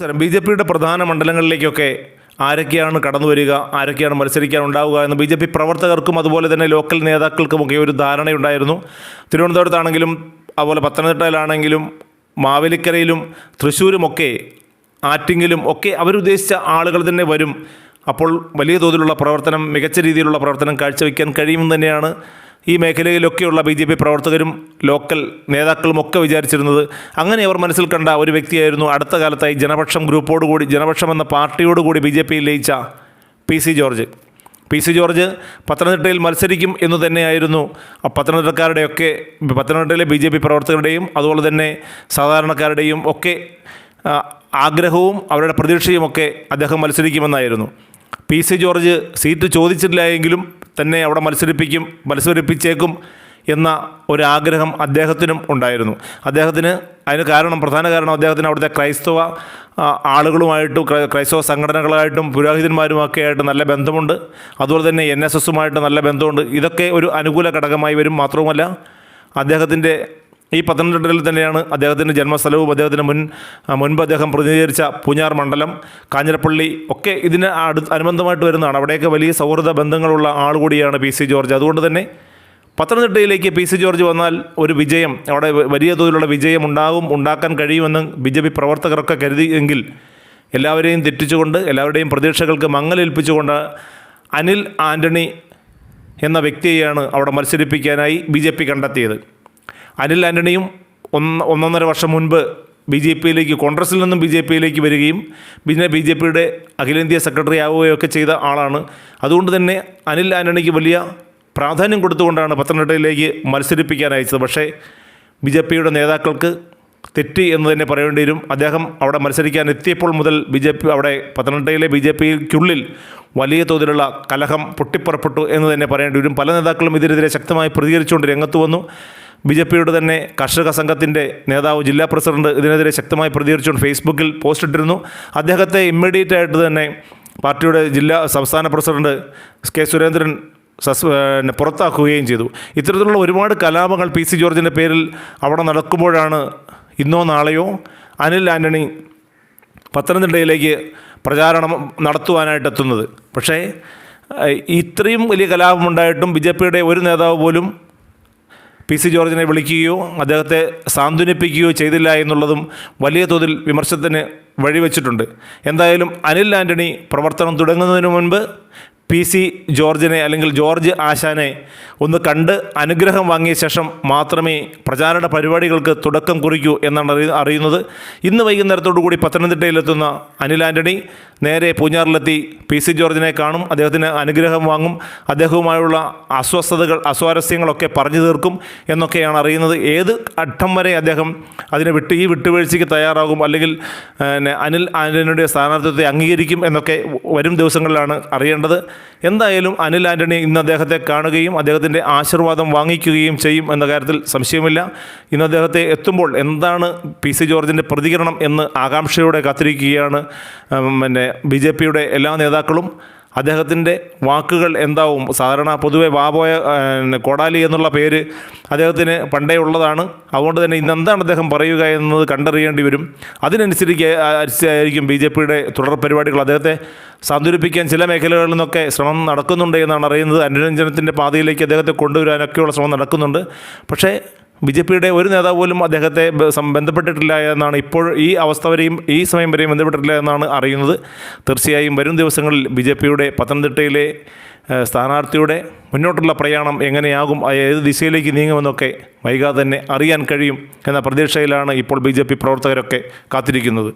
നമസ്കാരം. B J പിയുടെ പ്രധാന മണ്ഡലങ്ങളിലേക്കൊക്കെ ആരൊക്കെയാണ് കടന്നു വരിക ആരൊക്കെയാണ് മത്സരിക്കാൻ ഉണ്ടാവുക എന്ന് ബി ജെ പി പ്രവർത്തകർക്കും അതുപോലെ തന്നെ ലോക്കൽ നേതാക്കൾക്കുമൊക്കെ ഒരു ധാരണയുണ്ടായിരുന്നു. തിരുവനന്തപുരത്താണെങ്കിലും അതുപോലെ പത്തനംതിട്ടയിലാണെങ്കിലും മാവേലിക്കരയിലും തൃശ്ശൂരുമൊക്കെ ആറ്റിങ്ങിലും ഒക്കെ അവരുദ്ദേശിച്ച ആളുകൾ തന്നെ വരും. അപ്പോൾ വലിയ തോതിലുള്ള പ്രവർത്തനം മികച്ച രീതിയിലുള്ള പ്രവർത്തനം കാഴ്ചവെക്കാൻ കഴിയുമെന്ന് തന്നെയാണ് ഈ മേഖലയിലൊക്കെയുള്ള ബി ജെ പി പ്രവർത്തകരും ലോക്കൽ നേതാക്കളും ഒക്കെ വിചാരിച്ചിരുന്നത്. അങ്ങനെ അവർ മനസ്സിൽ കണ്ട ഒരു വ്യക്തിയായിരുന്നു അടുത്ത കാലത്തായി ജനപക്ഷം ഗ്രൂപ്പോടുകൂടി ജനപക്ഷം എന്ന പാർട്ടിയോടുകൂടി ബി ജെ പിയിൽ ലയിച്ച P C George. P C George പത്തനംതിട്ടയിൽ മത്സരിക്കും എന്ന് തന്നെയായിരുന്നു. പത്തനംതിട്ടക്കാരുടെയൊക്കെ പത്തനംതിട്ടയിലെ ബി ജെ പി പ്രവർത്തകരുടെയും അതുപോലെ തന്നെ സാധാരണക്കാരുടെയും ഒക്കെ ആഗ്രഹവും അവരുടെ പ്രതീക്ഷയുമൊക്കെ അദ്ദേഹം മത്സരിക്കുമെന്നായിരുന്നു. പി സി ജോർജ് സീറ്റ് ചോദിച്ചിട്ടില്ല എങ്കിലും തന്നെ അവിടെ മത്സരിപ്പിക്കും മത്സരിപ്പിച്ചേക്കും എന്ന ഒരാഗ്രഹം അദ്ദേഹത്തിനും ഉണ്ടായിരുന്നു. അദ്ദേഹത്തിന് അതിന് കാരണം പ്രധാന കാരണം അദ്ദേഹത്തിന് അവിടുത്തെ ക്രൈസ്തവ ആളുകളുമായിട്ടും ക്രൈസ്തവ സംഘടനകളായിട്ടും പുരോഹിതന്മാരുമൊക്കെ ആയിട്ട് നല്ല ബന്ധമുണ്ട്. അതുപോലെ തന്നെ എൻ എസ് എസുമായിട്ട് നല്ല ബന്ധമുണ്ട്. ഇതൊക്കെ ഒരു അനുകൂല ഘടകമായി വരും മാത്രവുമല്ല അദ്ദേഹത്തിന്റെ ഈ പത്തനംതിട്ടയിൽ തന്നെയാണ് അദ്ദേഹത്തിന്റെ ജന്മസ്ഥലവും അദ്ദേഹത്തിന് മുൻ മുൻപ് അദ്ദേഹം പ്രതിനിധീകരിച്ച പൂഞ്ഞാർ മണ്ഡലം കാഞ്ഞിരപ്പള്ളി ഒക്കെ ഇതിന് അടു അനുബന്ധമായിട്ട് വരുന്നതാണ്. അവിടെയൊക്കെ വലിയ സൗഹൃദ ബന്ധങ്ങളുള്ള ആൾ കൂടിയാണ് പി സി ജോർജ്. അതുകൊണ്ട് തന്നെ പത്തനംതിട്ടയിലേക്ക് പി സി ജോർജ് വന്നാൽ ഒരു വിജയം അവിടെ വലിയ തോതിലുള്ള വിജയം ഉണ്ടാകും ഉണ്ടാക്കാൻ കഴിയുമെന്ന് ബി ജെ പി പ്രവർത്തകരൊക്കെ കരുതി എങ്കിൽ എല്ലാവരെയും തെറ്റിച്ചുകൊണ്ട് എല്ലാവരുടെയും പ്രതീക്ഷകൾക്ക് മങ്ങലേൽപ്പിച്ചുകൊണ്ട് അനിൽ ആന്റണി എന്ന വ്യക്തിയെയാണ് അവിടെ മത്സരിപ്പിക്കാനായി ബി കണ്ടെത്തിയത്. അനിൽ ആന്റണിയും ഒന്ന് ഒന്നൊന്നര വർഷം മുൻപ് ബി ജെ പിയിലേക്ക് കോൺഗ്രസിൽ നിന്നും ബി ജെ പിയിലേക്ക് വരികയും പിന്നെ ബി ജെ പിയുടെ അഖിലേന്ത്യാ സെക്രട്ടറി ആവുകയൊക്കെ ചെയ്ത ആളാണ്. അതുകൊണ്ട് തന്നെ അനിൽ ആന്റണിക്ക് വലിയ പ്രാധാന്യം കൊടുത്തുകൊണ്ടാണ് പത്തനംതിട്ടയിലേക്ക് മത്സരിപ്പിക്കാൻ അയച്ചത്. പക്ഷേ ബി ജെ പിയുടെ നേതാക്കൾക്ക് തെറ്റി എന്ന് തന്നെ പറയേണ്ടി വരും. അദ്ദേഹം അവിടെ മത്സരിക്കാൻ എത്തിയപ്പോൾ മുതൽ ബി ജെ പി അവിടെ പത്തനംതിട്ടയിലെ ബി ജെ പിക്കുള്ളിൽ വലിയ തോതിലുള്ള കലഹം പൊട്ടിപ്പുറപ്പെട്ടു എന്ന് തന്നെ പറയേണ്ടി വരും. പല നേതാക്കളും ഇതിനെതിരെ ശക്തമായി പ്രതികരിച്ചുകൊണ്ട് രംഗത്ത് വന്നു. ബി ജെ പിയുടെ തന്നെ കർഷക സംഘത്തിന്റെ നേതാവ് ജില്ലാ പ്രസിഡന്റ് ഇതിനെതിരെ ശക്തമായി പ്രതികരിച്ചുകൊണ്ട് ഫേസ്ബുക്കിൽ പോസ്റ്റ് ഇട്ടിരുന്നു. അദ്ദേഹത്തെ ഇമ്മീഡിയറ്റ് ആയിട്ട് തന്നെ പാർട്ടിയുടെ ജില്ലാ സംസ്ഥാന പ്രസിഡന്റ് കെ സുരേന്ദ്രൻ സസ് പിന്നെ പുറത്താക്കുകയും ചെയ്തു. ഇത്തരത്തിലുള്ള ഒരുപാട് കലാപങ്ങൾ പി സി ജോർജിന്റെ പേരിൽ അവിടെ നടക്കുമ്പോഴാണ് ഇന്നോ നാളെയോ അനിൽ ആന്റണി പത്തനംതിട്ടയിലേക്ക് പ്രചാരണം നടത്തുവാനായിട്ട് എത്തുന്നത്. പക്ഷേ ഇത്രയും വലിയ കലാപമുണ്ടായിട്ടും ബി ജെ പിയുടെ ഒരു നേതാവ് പോലും പി സി ജോർജിനെ വിളിക്കുകയോ അദ്ദേഹത്തെ സാന്ത്വനിപ്പിക്കുകയോ ചെയ്തില്ല എന്നുള്ളതും വലിയ തോതിൽ വിമർശത്തിന് വഴിവെച്ചിട്ടുണ്ട്. എന്തായാലും അനിൽ ആന്റണി പ്രവർത്തനം തുടങ്ങുന്നതിന് മുൻപ് പി സി ജോർജിനെ അല്ലെങ്കിൽ ജോർജ് ആശാനെ ഒന്ന് കണ്ട് അനുഗ്രഹം വാങ്ങിയ ശേഷം മാത്രമേ പ്രചാരണ പരിപാടികൾക്ക് തുടക്കം കുറിക്കൂ എന്നാണ് അറി അറിയുന്നത്. ഇന്ന് വൈകുന്നേരത്തോടു കൂടി പത്തനംതിട്ടയിലെത്തുന്ന അനിൽ ആന്റണി നേരെ പൂഞ്ഞാറിലെത്തി പി സി ജോർജിനെ കാണും. അദ്ദേഹത്തിന് അനുഗ്രഹം വാങ്ങും. അദ്ദേഹവുമായുള്ള അസ്വസ്ഥതകൾ അസ്വാരസ്യങ്ങളൊക്കെ പറഞ്ഞു തീർക്കും എന്നൊക്കെയാണ് അറിയുന്നത്. ഏത് ഘട്ടം വരെ അദ്ദേഹം അതിനെ വിട്ട് ഈ വിട്ടുവീഴ്ചയ്ക്ക് തയ്യാറാകും അല്ലെങ്കിൽ അനിൽ ആന്റണിയുടെ സ്ഥാനാർത്ഥിത്വത്തെ അംഗീകരിക്കും എന്നൊക്കെ വരും ദിവസങ്ങളിലാണ് അറിയേണ്ടത്. എന്തായാലും അനിൽ ആന്റണി ഇന്ന് അദ്ദേഹത്തെ കാണുകയും അദ്ദേഹത്തിന്റെ ആശീർവാദം വാങ്ങിക്കുകയും ചെയ്യും എന്ന കാര്യത്തിൽ സംശയമില്ല. ഇന്ന് അദ്ദേഹത്തെ എത്തുമ്പോൾ എന്താണ് പി സി ജോർജിന്റെ പ്രതികരണം എന്ന് ആകാംക്ഷയോടെ കാത്തിരിക്കുകയാണ് പിന്നെ ബി എല്ലാ നേതാക്കളും. അദ്ദേഹത്തിന്റെ വാക്കുകൾ എന്താവും? സാധാരണ പൊതുവെ വാബോയ കൊടാലി എന്നുള്ള പേര് അദ്ദേഹത്തിന് പണ്ടേ ഉള്ളതാണ്. അതുകൊണ്ട് തന്നെ ഇന്ന് എന്താണ് അദ്ദേഹം പറയുക എന്നത് കണ്ടറിയേണ്ടി വരും. അതിനനുസരിച്ച് അനുസരിച്ചായിരിക്കും ബി ജെ പിയുടെ തുടർ പരിപാടികൾ. അദ്ദേഹത്തെ സാന്ത്വനിപ്പിക്കാൻ ചില മേഖലകളിൽ നിന്നൊക്കെ ശ്രമം നടക്കുന്നുണ്ട് എന്നാണ് അറിയുന്നത്. അനുരഞ്ജനത്തിന്റെ പാതയിലേക്ക് അദ്ദേഹത്തെ കൊണ്ടുവരാനൊക്കെയുള്ള ശ്രമം നടക്കുന്നുണ്ട്. പക്ഷേ ബി ജെ പിയുടെ ഒരു നേതാവ് പോലും അദ്ദേഹത്തെ ബന്ധപ്പെട്ടിട്ടില്ല എന്നാണ് ഇപ്പോൾ ഈ അവസ്ഥ വരെയും ഈ സമയം വരെയും ബന്ധപ്പെട്ടിട്ടില്ല എന്നാണ് അറിയുന്നത്. തീർച്ചയായും വരും ദിവസങ്ങളിൽ ബി ജെ പിയുടെ പത്തനംതിട്ടയിലെ സ്ഥാനാർത്ഥിയുടെ മുന്നോട്ടുള്ള പ്രയാണം എങ്ങനെയാകും ഏത് ദിശയിലേക്ക് നീങ്ങുമെന്നൊക്കെ വൈകാതെ തന്നെ അറിയാൻ കഴിയും എന്ന പ്രതീക്ഷയിലാണ് ഇപ്പോൾ ബി പ്രവർത്തകരൊക്കെ കാത്തിരിക്കുന്നത്.